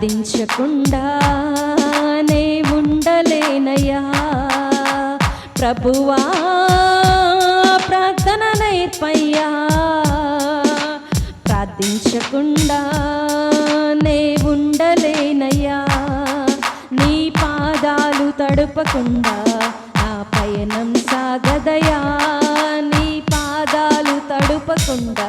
ప్రార్థించకుండా నే ఉండలేనయ్యా. ప్రభువా ప్రార్థన నేర్పయ్యా. ప్రార్థించకుండా నే ఉండలేనయ్యా. నీ పాదాలు తడపకుండా నా పయనం సాగదయా నీ పాదాలు తడుపకుండా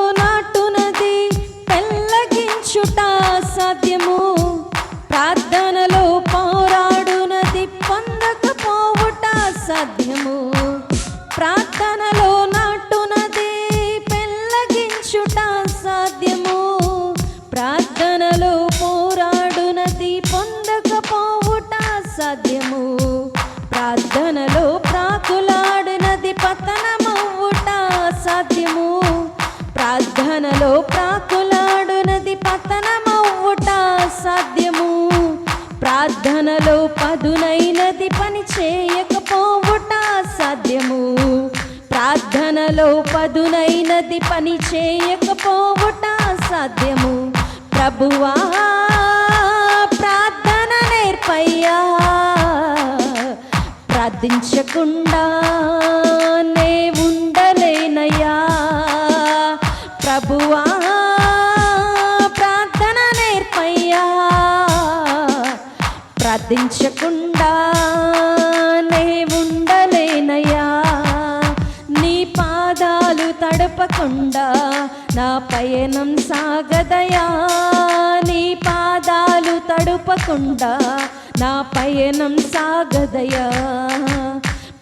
ప్రార్థనలో పోరాడునది పొందకపోవుట సాధ్యము. ప్రార్థనలో ప్రాకులాడినది పతనమవుట సాధ్యము. ప్రార్థనలో ప్రాకులాడునది పతనమవుట సాధ్యము. ప్రార్థనలో పదునైనది పని చేయకపోవుట సాధ్యము. ప్రార్థనలో పదునైనది పని చేయకపోవుట సాధ్యము. ప్రభువా ప్రార్థన నేర్పయ్యా. ప్రార్థించకుండా నే ఉండలేనయ్యా. ప్రభువా ప్రార్థన నేర్పయ్యా. ప్రార్థించకుండా తడపకుండా నా పయనం సాగదయా నీ పాదాలు తడుపకుండా నా పయనం సాగదయా.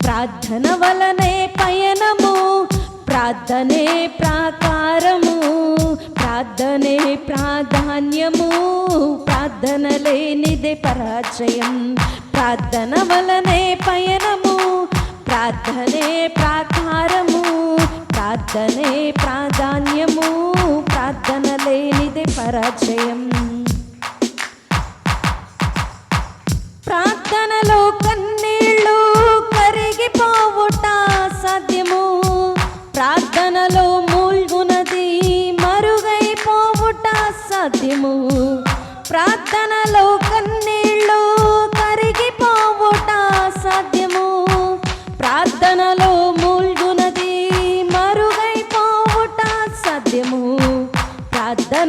ప్రార్థన వలనే పయనము ప్రార్థనే ప్రాకారము ప్రార్థనే ప్రాధాన్యము ప్రార్థన లేనిదే పరాజయం. ప్రార్థన వలనే పయనము ప్రార్థనే ప్రాకారము ప్రార్థనే ప్రాధాన్యము ప్రార్థన లేనిదే పరాజయం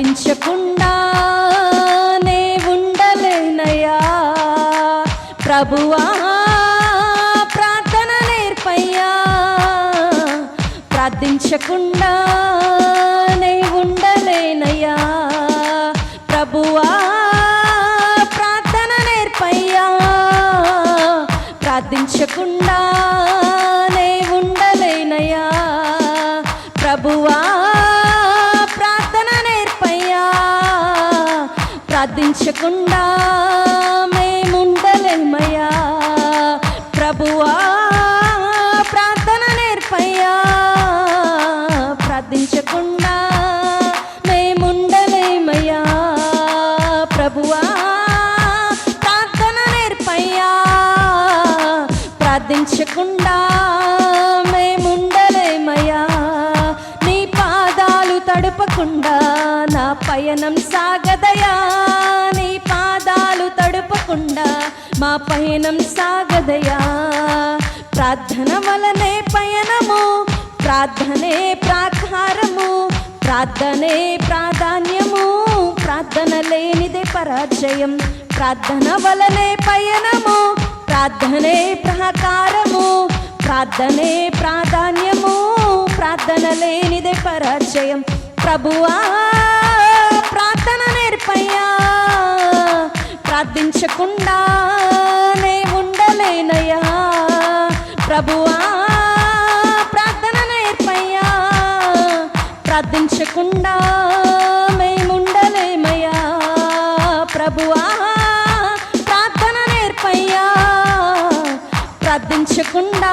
ప్రార్థించకుండా నే ఉండలేనయ్యా. ప్రభువా ప్రార్థన నేర్పయ్యా. ప్రార్థించకుండా నే ఉండలేనయ్యా. ప్రభువా ప్రార్థన నేర్పయ్యా. ప్రార్థించకుండా ప్రార్థించకుండా మేముండలేమయ్యా. ప్రభువా ప్రార్థన నేర్పయ్యా. ప్రార్థించకుండా మేముండలేమయ్యా. ప్రభువా ప్రార్థన నేర్పయ్యా. ప్రార్థించకుండా పయనం సాగదయా నీ పాదాలు తడుపకుండా మా పయనం సాగదయా. ప్రార్థన వలనే పయనము ప్రార్థనే ప్రాకారము ప్రార్థనే ప్రాధాన్యము ప్రార్థన లేనిదే పరాజయం. ప్రార్థన వలనే పయనము ప్రార్థనే ప్రాకారము ప్రార్థనే ప్రాధాన్యము ప్రార్థన లేనిదే పరాజయం. ప్రభువా నేర్పయ్యా. ప్రార్థించకుండా నే ఉండలేనయ్యా. ప్రభువా ప్రార్థన నేర్పయ్యా. ప్రార్థించకుండా మేముండలేమయ్యా ప్రభువా ప్రార్థన నేర్పయ్యా. ప్రార్థించకుండా